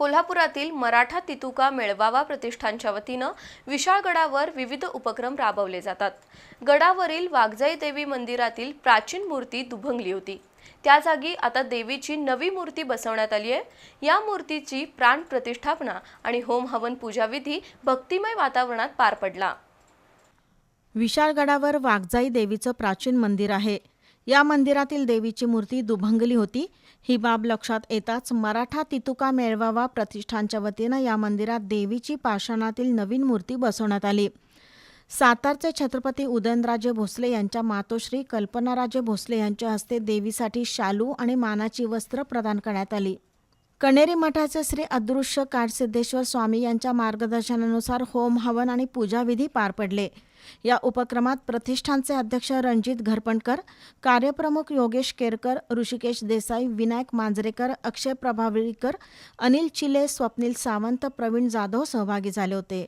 कोल्हापुरातील मराठा तितुका मेळवावा प्रतिष्ठानच्या वतीनं विशाळगडावर विविध उपक्रम राबवले जातात. गडावरील वाघजाई देवी मंदिरातील प्राचीन मूर्ती दुभंगली होती. त्या जागी आता देवीची नवी मूर्ती बसवण्यात आली आहे. या मूर्तीची प्राण प्रतिष्ठापना आणि होम हवन पूजाविधी भक्तिमय वातावरणात पार पडला. विशाळगडावर वाघजाई देवीचं प्राचीन मंदिर आहे. या मंदिरातील देवीची मूर्ती दुभंगली होती. ही बाब लक्षात येताच मराठा तितुका मेळवावा प्रतिष्ठानच्या वतीनं या मंदिरात देवीची पाषाणातील नवीन मूर्ती बसवण्यात आली. सातारचे छत्रपती उदयनराजे भोसले यांच्या मातोश्री कल्पनाराजे भोसले यांच्या हस्ते देवीसाठी शालू आणि मानाची वस्त्र प्रदान करण्यात आली. कणेरी मठाचे श्री अदृश्य काडसिद्धेश्वर स्वामी यांच्या मार्गदर्शनानुसार होम हवन आणि पूजाविधी पार पडले. या उपक्रमात प्रतिष्ठानचे अध्यक्ष रणजित घरपणकर कार्यप्रमुख योगेश केरकर ऋषिकेश देसाई विनायक मांजरेकर अक्षय प्रभावळीकर अनिल चिले स्वप्नील सावंत प्रवीण जाधव सहभागी झाले होते.